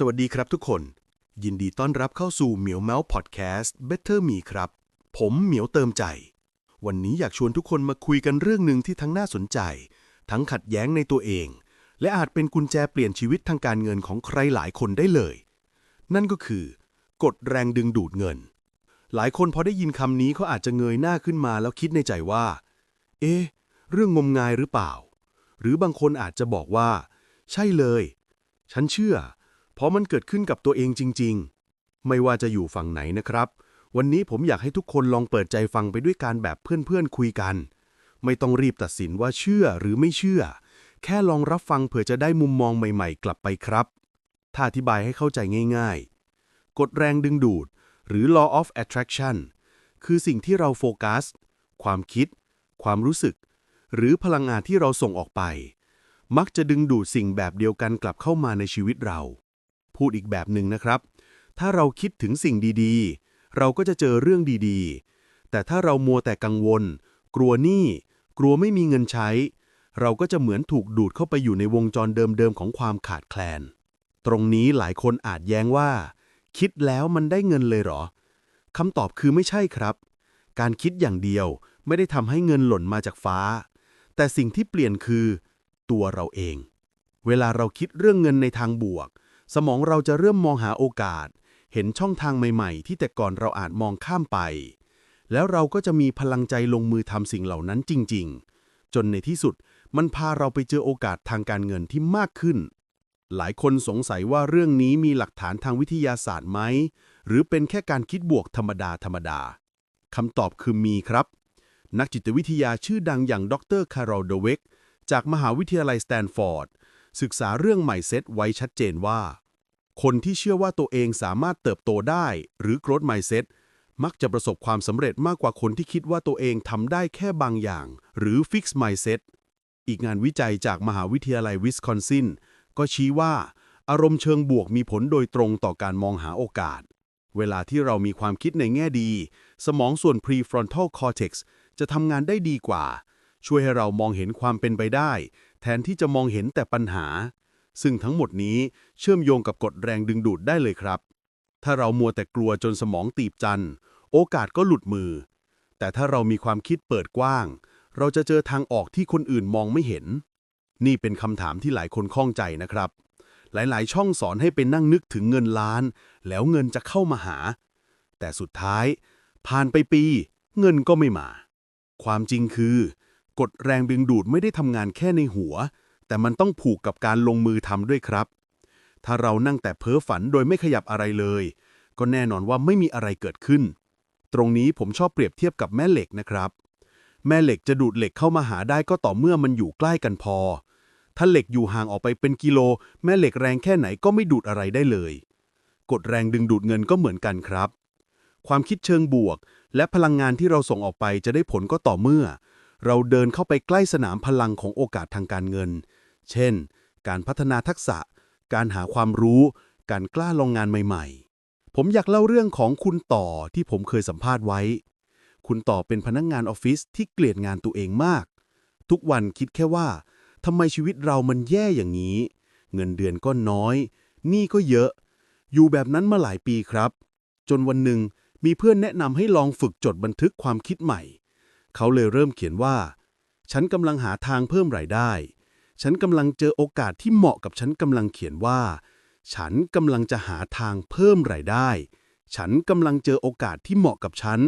สวัสดีครับทุกคน ยินดีต้อนรับเข้าสู่เหมียวเมาส์พอดแคสต์ Better Me ครับ ผมเหมียวเติมใจ วันนี้อยากชวนทุกคนมาคุยกันเรื่องหนึ่งที่ทั้งน่าสนใจ ทั้งขัดแย้งในตัวเอง และอาจเป็นกุญแจเปลี่ยนชีวิตทางการเงินของใครหลายคนได้เลย นั่นก็คือกฎแรงดึงดูดเงิน หลายคนพอได้ยินคำนี้เขาอาจจะเงยหน้าขึ้นมาแล้วคิดในใจว่า เอ๊ะ เรื่องงมงายหรือเปล่า หรือบางคนอาจจะบอกว่า ใช่เลย ฉันเชื่อ เพราะมันเกิดขึ้นกับตัวเองจริง ๆ ไม่ว่าจะอยู่ฝั่งไหนนะครับ วันนี้ผมอยากให้ทุกคนลองเปิดใจฟังไปด้วยการแบบเพื่อนๆคุยกัน ไม่ต้องรีบตัดสินว่าเชื่อหรือไม่เชื่อ แค่ลองรับฟังเผื่อจะได้มุมมองใหม่ๆ กลับไปครับ ถ้าอธิบายให้เข้าใจง่ายๆ กฎแรงดึงดูด หรือ law of attraction คือสิ่งที่เราโฟกัส ความคิด ความรู้สึก หรือพลังงานที่เราส่งออกไป มักจะดึงดูดสิ่งแบบเดียวกันกลับเข้ามาในชีวิตเรา พูดอีกแบบหนึ่งนะครับ ถ้าเราคิดถึงสิ่งดีๆ เราก็จะเจอเรื่องดีๆ แต่ถ้าเรามัวแต่กังวล กลัวหนี้ กลัวไม่มีเงินใช้ เราก็จะเหมือนถูกดูดเข้าไปอยู่ในวงจรเดิมๆของความขาดแคลน ตรงนี้หลายคนอาจแย้งว่า คิดแล้วมันได้เงินเลยเหรอคำตอบคือไม่ใช่ครับ การคิดอย่างเดียวไม่ได้ทำให้เงินหล่นมาจากฟ้า แต่สิ่งที่เปลี่ยนคือ ตัวเราเอง เวลาเราคิดเรื่องเงินในทางบวก สมองเราจะเริ่มมองหาโอกาส เห็นช่องทางใหม่ๆ ที่แต่ก่อนเราอาจมองข้ามไป แล้วเราก็จะมีพลังใจลงมือทำสิ่งเหล่านั้นจริง ๆ จนในที่สุดมันพาเราไปเจอโอกาสทางการเงินที่มากขึ้น หลายคนสงสัยว่าเรื่องนี้มีหลักฐานทางวิทยาศาสตร์ไหม หรือเป็นแค่การคิดบวกธรรมดาธรรมดาคำตอบคือมีครับ นักจิตวิทยาชื่อดังอย่างดรคาร์โรเดเวกจากมหาวิทยาลัยสแตนฟอร์ด ศึกษาเรื่องใหม่เซตไว้ชัดเจนว่า คนที่เชื่อว่าตัวเองสามารถเติบโตได้ หรือ growth mindset มักจะประสบความสำเร็จมากกว่าคนที่คิดว่าตัวเองทำได้แค่บางอย่าง หรือ fix mindset อีกงานวิจัยจากมหาวิทยาลัยวิสคอนซินก็ชี้ว่า อารมณ์เชิงบวกมีผลโดยตรงต่อการมองหาโอกาส เวลาที่เรามีความคิดในแง่ดี สมองส่วน prefrontal cortex จะทำงานได้ดีกว่า ช่วยให้เรามองเห็นความเป็นไปได้ ทนที่จะมองเห็นแต่ปัญหา ซึ่งทั้งหมดนี้เชื่อมโยงกับกฎแรงดึงดูดได้เลยครับ ถ้าเรามัวแต่กลัวจนสมองตีบจัน โอกาสก็หลุดมือ แต่ถ้าเรามีความคิดเปิดกว้าง เราจะเจอทางออกที่คนอื่นมองไม่เห็น นี่เป็นคำถามที่หลายคนข้องใจนะครับ หลายๆ ช่องสอนให้ไปนั่งนึกถึงเงินล้าน แล้วเงินจะเข้ามาหา แต่สุดท้าย ผ่านไปปี เงินก็ไม่มา ความจริงคือ กฎแรงดึงดูดไม่ได้ทำงานแค่ในหัว แต่มันต้องผูกกับการลงมือทำด้วยครับ ถ้าเรานั่งแต่เพ้อฝันโดยไม่ขยับอะไรเลย ก็แน่นอนว่าไม่มีอะไรเกิดขึ้น ตรงนี้ผมชอบเปรียบเทียบกับแม่เหล็กนะครับ แม่เหล็กจะดูดเหล็กเข้ามาหาได้ก็ต่อเมื่อมันอยู่ใกล้กันพอ ถ้าเหล็กอยู่ห่างออกไปเป็นกิโล แม่เหล็กแรงแค่ไหนก็ไม่ดูดอะไรได้เลย กฎแรงดึงดูดเงินก็เหมือนกันครับ ความคิดเชิงบวก และพลังงานที่เราส่งออกไปจะได้ผลก็ต่อเมื่อ เราเดินเข้าไปใกล้สนามพลังของโอกาสทางการเงิน เช่น การพัฒนาทักษะ การหาความรู้ การกล้าลองงานใหม่ๆ ผมอยากเล่าเรื่องของคุณต่อที่ผมเคยสัมภาษณ์ไว้ คุณต่อเป็นพนักงงานออฟฟิศที่เกลียดงานตัวเองมาก ทุกวันคิดแค่ว่าทำไมชีวิตเรามันแย่อย่างนี้ เงินเดือนก็น้อย หนี้ก็เยอะ อยู่แบบนั้นมาหลายปีครับ จนวันหนึ่งมีเพื่อนแนะนำให้ลองฝึกจดบันทึกความคิดใหม่ เขาเลยเริ่มเขียนว่า ฉันกำลังหาทางเพิ่มรายได้ ฉันกำลังเจอโอกาสที่เหมาะกับฉันกำลังเขียนว่า ฉันกำลังจะหาทางเพิ่มรายได้ ฉันกำลังเจอโอกาสที่เหมาะกับฉัน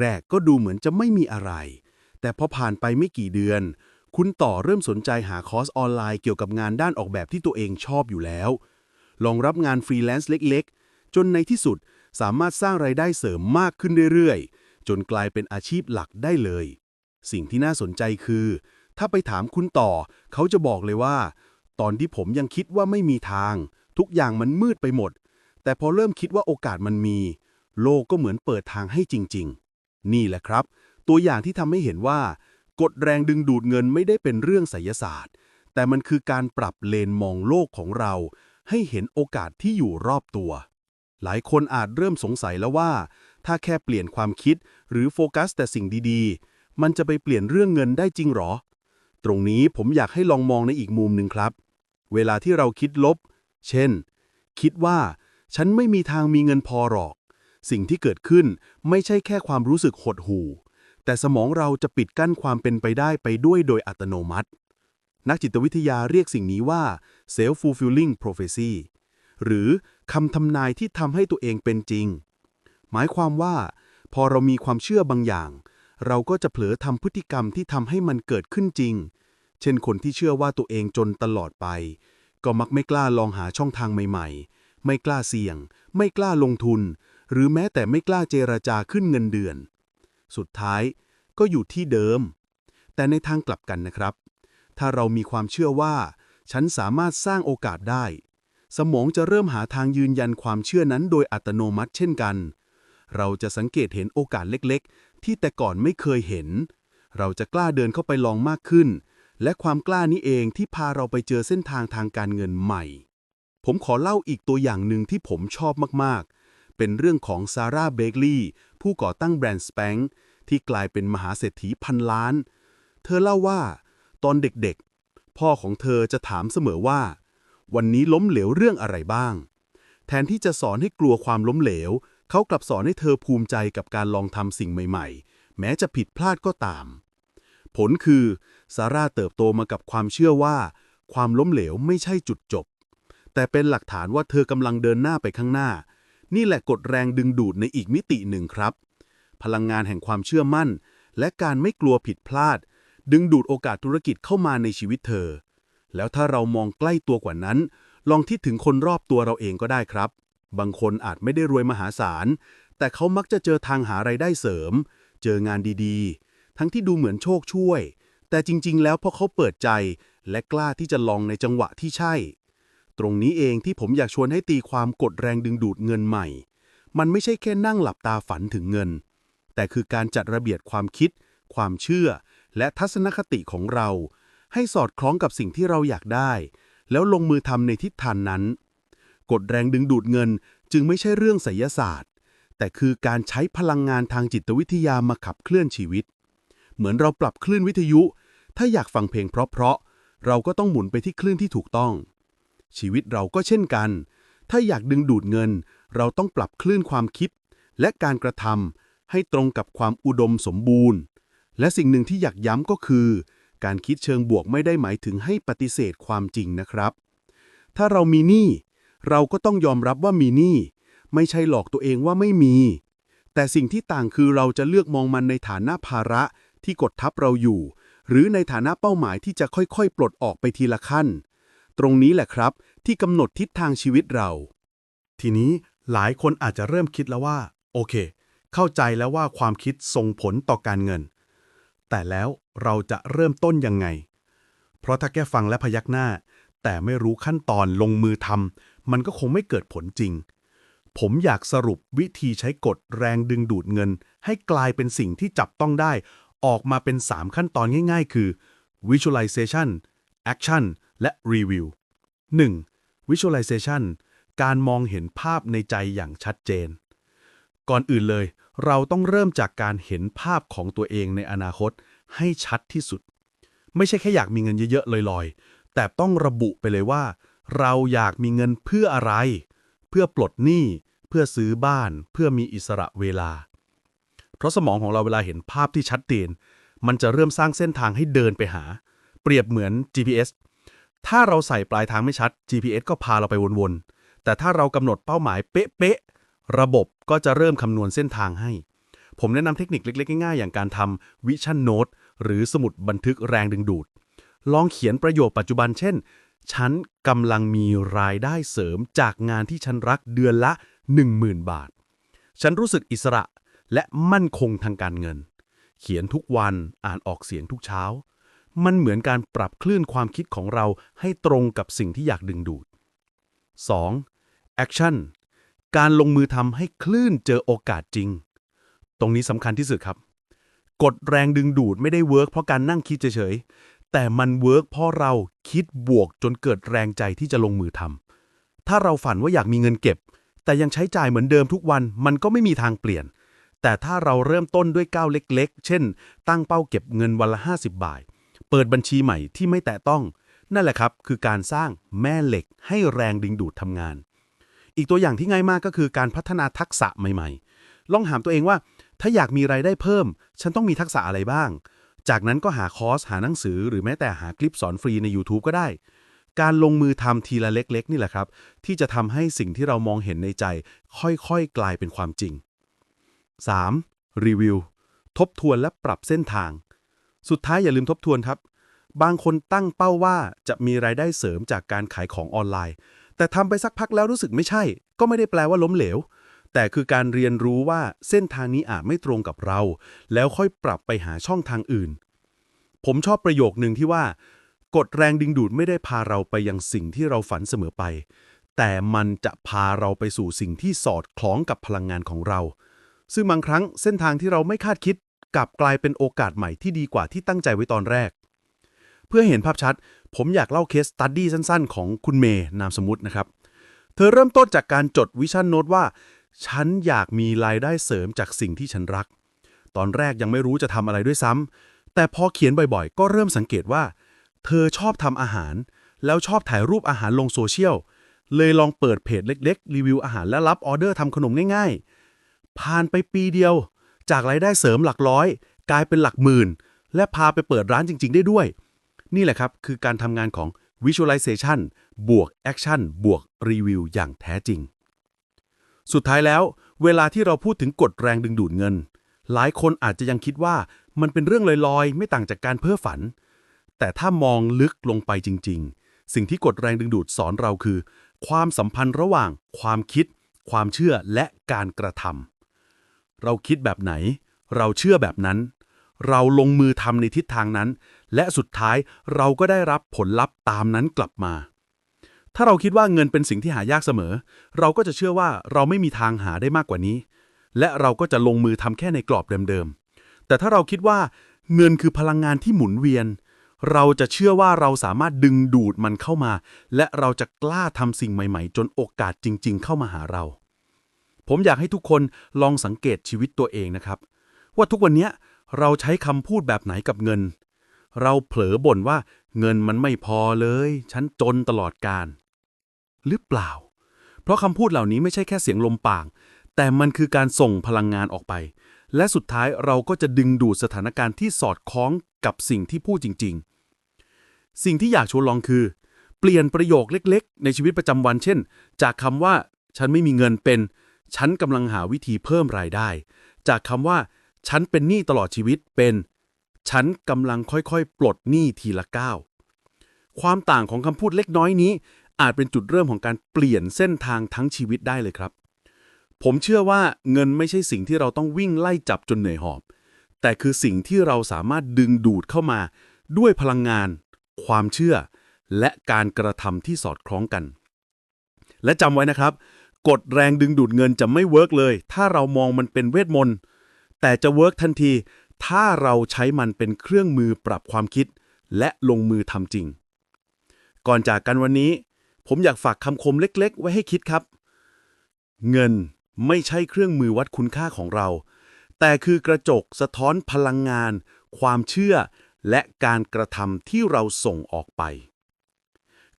แรก ๆ ก็ดูเหมือนจะไม่มีอะไร แต่พอผ่านไปไม่กี่เดือน คุณต่อเริ่มสนใจหาคอร์สออนไลน์เกี่ยวกับงานด้านออกแบบที่ตัวเองชอบอยู่แล้ว ลองรับงานฟรีแลนซ์เล็ก ๆ จนในที่สุดสามารถสร้างไรายได้เสริมมากขึ้นเรื่อยๆ จนกลายเป็นอาชีพหลักได้เลย สิ่งที่น่าสนใจคือ ถ้าไปถามคุณต่อ เขาจะบอกเลยว่า ตอนที่ผมยังคิดว่าไม่มีทาง ทุกอย่างมันมืดไปหมด แต่พอเริ่มคิดว่าโอกาสมันมี โลกก็เหมือนเปิดทางให้จริง ๆ นี่แหละครับ ตัวอย่างที่ทำให้เห็นว่า กฎแรงดึงดูดเงินไม่ได้เป็นเรื่องไสยศาสตร์ แต่มันคือการปรับเลนมองโลกของเรา ให้เห็นโอกาสที่อยู่รอบตัวหลายคนอาจเริ่มสงสัยแล้วว่า ถ้าแค่เปลี่ยนความคิด หรือโฟกัสแต่สิ่งดีๆ มันจะไปเปลี่ยนเรื่องเงินได้จริงหรอ ตรงนี้ผมอยากให้ลองมองในอีกมุมหนึ่งครับ เวลาที่เราคิดลบ เช่น คิดว่า ฉันไม่มีทางมีเงินพอหรอก สิ่งที่เกิดขึ้นไม่ใช่แค่ความรู้สึกหดหู่ แต่สมองเราจะปิดกั้นความเป็นไปได้ไปด้วยโดยอัตโนมัติ นักจิตวิทยาเรียกสิ่งนี้ว่า self-fulfilling prophecy หรือคำทำนายที่ทำให้ตัวเองเป็นจริง หมายความว่า พอเรามีความเชื่อบางอย่าง เราก็จะเผลอทำพฤติกรรมที่ทำให้มันเกิดขึ้นจริง เช่นคนที่เชื่อว่าตัวเองจนตลอดไป ก็มักไม่กล้าลองหาช่องทางใหม่ๆ ไม่กล้าเสี่ยง ไม่กล้าลงทุน หรือแม้แต่ไม่กล้าเจรจาขึ้นเงินเดือน สุดท้ายก็อยู่ที่เดิม แต่ในทางกลับกันนะครับ ถ้าเรามีความเชื่อว่า ฉันสามารถสร้างโอกาสได้สมองจะเริ่มหาทางยืนยันความเชื่อนั้นโดยอัตโนมัติเช่นกัน เราจะสังเกตเห็นโอกาสเล็กๆ ที่แต่ก่อนไม่เคยเห็น เราจะกล้าเดินเข้าไปลองมากขึ้น และความกล้านี้เองที่พาเราไปเจอเส้นทางทางการเงินใหม่ ผมขอเล่าอีกตัวอย่างหนึ่งที่ผมชอบมากๆ เป็นเรื่องของซาร่าเบเกลีย์ผู้ก่อตั้งแบรนด์ส p ปงที่กลายเป็นมหาเศรษฐีพันล้าน เธอเล่าว่า ตอนเด็กๆ พ่อของเธอจะถามเสมอว่า วันนี้ล้มเหลวเรื่องอะไรบ้าง แทนที่จะสอนให้กลัวความล้มเหลว เขากลับสอนให้เธอภูมิใจกับการลองทำสิ่งใหม่ ๆ แม้จะผิดพลาดก็ตาม ผลคือซาร่าเติบโตมากับความเชื่อว่า ความล้มเหลวไม่ใช่จุดจบ แต่เป็นหลักฐานว่าเธอกำลังเดินหน้าไปข้างหน้า นี่แหละกฎแรงดึงดูดในอีกมิติหนึ่งครับ พลังงานแห่งความเชื่อมั่น และการไม่กลัวผิดพลาด ดึงดูดโอกาสธุรกิจเข้ามาในชีวิตเธอ แล้วถ้าเรามองใกล้ตัวกว่านั้น ลองคิดถึงคนรอบตัวเราเองก็ได้ครับ บางคนอาจไม่ได้รวยมหาศาล แต่เขามักจะเจอทางหาไรายได้เสริม เจองานดีๆ ทั้งที่ดูเหมือนโชคช่วย แต่จริงๆ แล้วเพราะเขาเปิดใจ และกล้าที่จะลองในจังหวะที่ใช่ ตรงนี้เองที่ผมอยากชวนให้ตีความกดแรงดึงดูดเงินใหม่ มันไม่ใช่แค่นั่งหลับตาฝันถึงเงิน แต่คือการจัดระเบียบความคิด ความเชื่อ และทัศนคติของเรา ให้สอดคล้องกับสิ่งที่เราอยากได้ แล้วลงมือทำในทิศทางนั้น กฎแรงดึงดูดเงิน จึงไม่ใช่เรื่องไสยศาสตร์ แต่คือการใช้พลังงานทางจิตวิทยามาขับเคลื่อนชีวิต เหมือนเราปรับคลื่นวิทยุ ถ้าอยากฟังเพลงเพราะๆเราก็ต้องหมุนไปที่คลื่นที่ถูกต้อง ชีวิตเราก็เช่นกัน ถ้าอยากดึงดูดเงิน เราต้องปรับคลื่นความคิด และการกระทำให้ตรงกับความอุดมสมบูรณ์ และสิ่งหนึ่งที่อยากย้ำก็คือ การคิดเชิงบวกไม่ได้หมายถึงให้ปฏิเสธความจริงนะครับถ้าเรามีหนี้ เราก็ต้องยอมรับว่ามีหนี้ไม่ใช่หลอกตัวเองว่าไม่มี แต่สิ่งที่ต่างคือเราจะเลือกมองมันในฐานะภาระที่กดทับเราอยู่ หรือในฐานะเป้าหมายที่จะค่อยๆ ปลดออกไปทีละขั้น ตรงนี้แหละครับ ที่กำหนดทิศทางชีวิตเรา ทีนี้หลายคนอาจจะเริ่มคิดแล้วว่า โอเค เข้าใจแล้วว่าความคิดส่งผลต่อการเงิน แต่แล้วเราจะเริ่มต้นยังไง เพราะถ้าแค่ฟังและพยักหน้า แต่ไม่รู้ขั้นตอนลงมือทำ มันก็คงไม่เกิดผลจริง ผมอยากสรุปวิธีใช้กฎแรงดึงดูดเงิน ให้กลายเป็นสิ่งที่จับต้องได้ ออกมาเป็น 3 ขั้นตอนง่ายๆ คือ visualization action และ review 1. visualization การมองเห็นภาพในใจอย่างชัดเจน ก่อนอื่นเลย เราต้องเริ่มจากการเห็นภาพของตัวเองในอนาคตให้ชัดที่สุด ไม่ใช่แค่อยากมีเงินเยอะๆลอยๆ แต่ต้องระบุไปเลยว่า เราอยากมีเงินเพื่ออะไร เพื่อปลดหนี้ เพื่อซื้อบ้าน เพื่อมีอิสระเวลา เพราะสมองของเราเวลาเห็นภาพที่ชัดเจน มันจะเริ่มสร้างเส้นทางให้เดินไปหา เปรียบเหมือน GPS ถ้าเราใส่ปลายทางไม่ชัด GPS ก็พาเราไปวนๆ แต่ถ้าเรากำหนดเป้าหมายเป๊ะๆ ระบบก็จะเริ่มคำนวณเส้นทางให้ ผมแนะนำเทคนิคเล็กๆ ง่ายๆ อย่างการทำวิชั่นโน้ตหรือสมุดบันทึกแรงดึงดูด ลองเขียนประโยคปัจจุบันเช่น ฉันกำลังมีรายได้เสริมจากงานที่ฉันรักเดือนละ 10,000 บาท ฉันรู้สึกอิสระและมั่นคงทางการเงิน เขียนทุกวันอ่านออกเสียงทุกเช้า มันเหมือนการปรับคลื่นความคิดของเราให้ตรงกับสิ่งที่อยากดึงดูด 2. action การลงมือทำให้คลื่นเจอโอกาสจริง ตรงนี้สำคัญที่สุดครับ กดแรงดึงดูดไม่ได้เวิร์กเพราะการนั่งคิดเฉย แต่มันเวิร์กเพราะเราคิดบวกจนเกิดแรงใจที่จะลงมือทำถ้าเราฝันว่าอยากมีเงินเก็บ แต่ยังใช้จ่ายเหมือนเดิมทุกวันมันก็ไม่มีทางเปลี่ยน แต่ถ้าเราเริ่มต้นด้วยก้าวเล็ก ๆ เช่น ตั้งเป้าเก็บเงินวันละ 50 บาท เปิดบัญชีใหม่ที่ไม่แตะต้อง นั่นแหละครับคือการสร้างแม่เหล็กให้แรงดึงดูดทำงาน อีกตัวอย่างที่ง่ายมากก็คือการพัฒนาทักษะใหม่ ๆ ลองถามตัวเองว่า ถ้าอยากมีไรายได้เพิ่ม ฉันต้องมีทักษะอะไรบ้าง จากนั้นก็หาคอร์สหาหนังสือ หรือแม้แต่หาคลิปสอนฟรีใน YouTube ก็ได้ การลงมือทำทีละเล็ก ๆ นี่แหละครับ ที่จะทำให้สิ่งที่เรามองเห็นในใจ ค่อยๆ กลายเป็นความจริง 3. รีวิว ทบทวนและปรับเส้นทาง สุดท้ายอย่าลืมทบทวนครับ บางคนตั้งเป้าว่าจะมีรายได้เสริมจากการขายของออนไลน์ แต่ทำไปสักพักแล้วรู้สึกไม่ใช่ ก็ไม่ได้แปลว่าล้มเหลว แต่คือการเรียนรู้ว่าเส้นทางนี้อาจไม่ตรงกับเรา แล้วค่อยปรับไปหาช่องทางอื่น ผมชอบประโยคหนึ่งที่ว่า กฎแรงดึงดูดไม่ได้พาเราไปยังสิ่งที่เราฝันเสมอไป แต่มันจะพาเราไปสู่สิ่งที่สอดคล้องกับพลังงานของเรา ซึ่งบางครั้งเส้นทางที่เราไม่คาดคิดกลับกลายเป็นโอกาสใหม่ที่ดีกว่าที่ตั้งใจไว้ตอนแรก เพื่อเห็นภาพชัด ผมอยากเล่าเคสตัดดี้สั้นๆ ของคุณเมย์นามสมมุตินะครับ เธอเริ่มต้นจากการจดวิชั่นโน้ตว่า ฉันอยากมีรายได้เสริมจากสิ่งที่ฉันรัก ตอนแรกยังไม่รู้จะทำอะไรด้วยซ้ำแต่พอเขียนบ่อยๆ ก็เริ่มสังเกตว่า เธอชอบทำอาหาร แล้วชอบถ่ายรูปอาหารลงโซเชียล เลยลองเปิดเพจเล็กๆ รีวิวอาหารและรับออเดอร์ทำขนมง่ายๆ ผ่านไปปีเดียว จากรายได้เสริมหลักร้อย กลายเป็นหลักหมื่น และพาไปเปิดร้านจริง ๆ ได้ด้วย นี่แหละครับคือการทำงานของ Visualization บวก Action บวกรีวิวอย่างแท้จริง สุดท้ายแล้ว เวลาที่เราพูดถึงกฎแรงดึงดูดเงิน หลายคนอาจจะยังคิดว่ามันเป็นเรื่องลอยๆ ไม่ต่างจากการเพ้อฝัน แต่ถ้ามองลึกลงไปจริง ๆ สิ่งที่กฎแรงดึงดูดสอนเราคือ ความสัมพันธ์ระหว่าง ความคิด ความเชื่อและการกระทำเราคิดแบบไหน เราเชื่อแบบนั้น เราลงมือทำในทิศทางนั้น และสุดท้ายเราก็ได้รับผลลัพธ์ตามนั้นกลับมา ถ้าเราคิดว่าเงินเป็นสิ่งที่หายากเสมอ เราก็จะเชื่อว่าเราไม่มีทางหาได้มากกว่านี้ และเราก็จะลงมือทำแค่ในกรอบเดิมๆ แต่ถ้าเราคิดว่าเงินคือพลังงานที่หมุนเวียน เราจะเชื่อว่าเราสามารถดึงดูดมันเข้ามา และเราจะกล้าทำสิ่งใหม่ๆ จนโอกาสจริง ๆ เข้ามาหาเรา ผมอยากให้ทุกคนลองสังเกตชีวิตตัวเองนะครับ ว่าทุกวันนี้เราใช้คำพูดแบบไหนกับเงิน เราเผลอบ่นว่าเงินมันไม่พอเลย ฉันจนตลอดการ หรือเปล่า เพราะคำพูดเหล่านี้ไม่ใช่แค่เสียงลมปาก แต่มันคือการส่งพลังงานออกไป และสุดท้ายเราก็จะดึงดูดสถานการณ์ที่สอดคล้องกับสิ่งที่พูดจริง ๆ สิ่งที่อยากชวนลองคือ เปลี่ยนประโยคเล็ก ๆ ในชีวิตประจำวัน เช่น จากคำว่า ฉันไม่มีเงินเป็น ฉันกำลังหาวิธีเพิ่มรายได้ จากคำว่า ฉันเป็นหนี้ตลอดชีวิตเป็น ฉันกำลังค่อยๆ ปลดหนี้ทีละก้าวความต่างของคำพูดเล็กน้อยนี้ อาจเป็นจุดเริ่มของการเปลี่ยนเส้นทางทั้งชีวิตได้เลยครับ ผมเชื่อว่าเงินไม่ใช่สิ่งที่เราต้องวิ่งไล่จับจนเหนื่อยหอบ แต่คือสิ่งที่เราสามารถดึงดูดเข้ามา ด้วยพลังงาน ความเชื่อ และการกระทำที่สอดคล้องกัน และจำไว้นะครับ กฎแรงดึงดูดเงินจะไม่เวิร์กเลย ถ้าเรามองมันเป็นเวทมนต์แต่จะเวิร์กทันที ถ้าเราใช้มันเป็นเครื่องมือปรับความคิด และลงมือทำจริง ก่อนจากกันวันนี้ ผมอยากฝากคำคมเล็ก ๆ ไว้ให้คิดครับ เงินไม่ใช่เครื่องมือวัดคุณค่าของเรา แต่คือกระจกสะท้อนพลังงาน ความเชื่อ และการกระทำที่เราส่งออกไป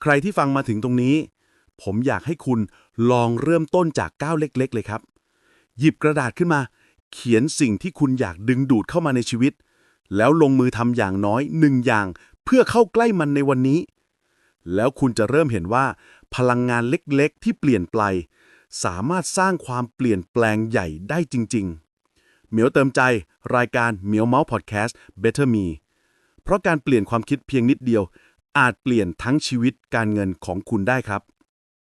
ใครที่ฟังมาถึงตรงนี้ ผมอยากให้คุณลองเริ่มต้นจากก้าวเล็ก ๆ เลยครับ หยิบกระดาษขึ้นมา เขียนสิ่งที่คุณอยากดึงดูดเข้ามาในชีวิต แล้วลงมือทำอย่างน้อยหนึ่งอย่าง เพื่อเข้าใกล้มันในวันนี้ แล้วคุณจะเริ่มเห็นว่า พลังงานเล็กๆ ที่เปลี่ยนไป สามารถสร้างความเปลี่ยนแปลงใหญ่ได้จริง ๆ เหมียวเติมใจรายการเหมียวเมาส์พอดแคสต์ Better Me เพราะการเปลี่ยนความคิดเพียงนิดเดียว อาจเปลี่ยนทั้งชีวิตการเงินของคุณได้ครับ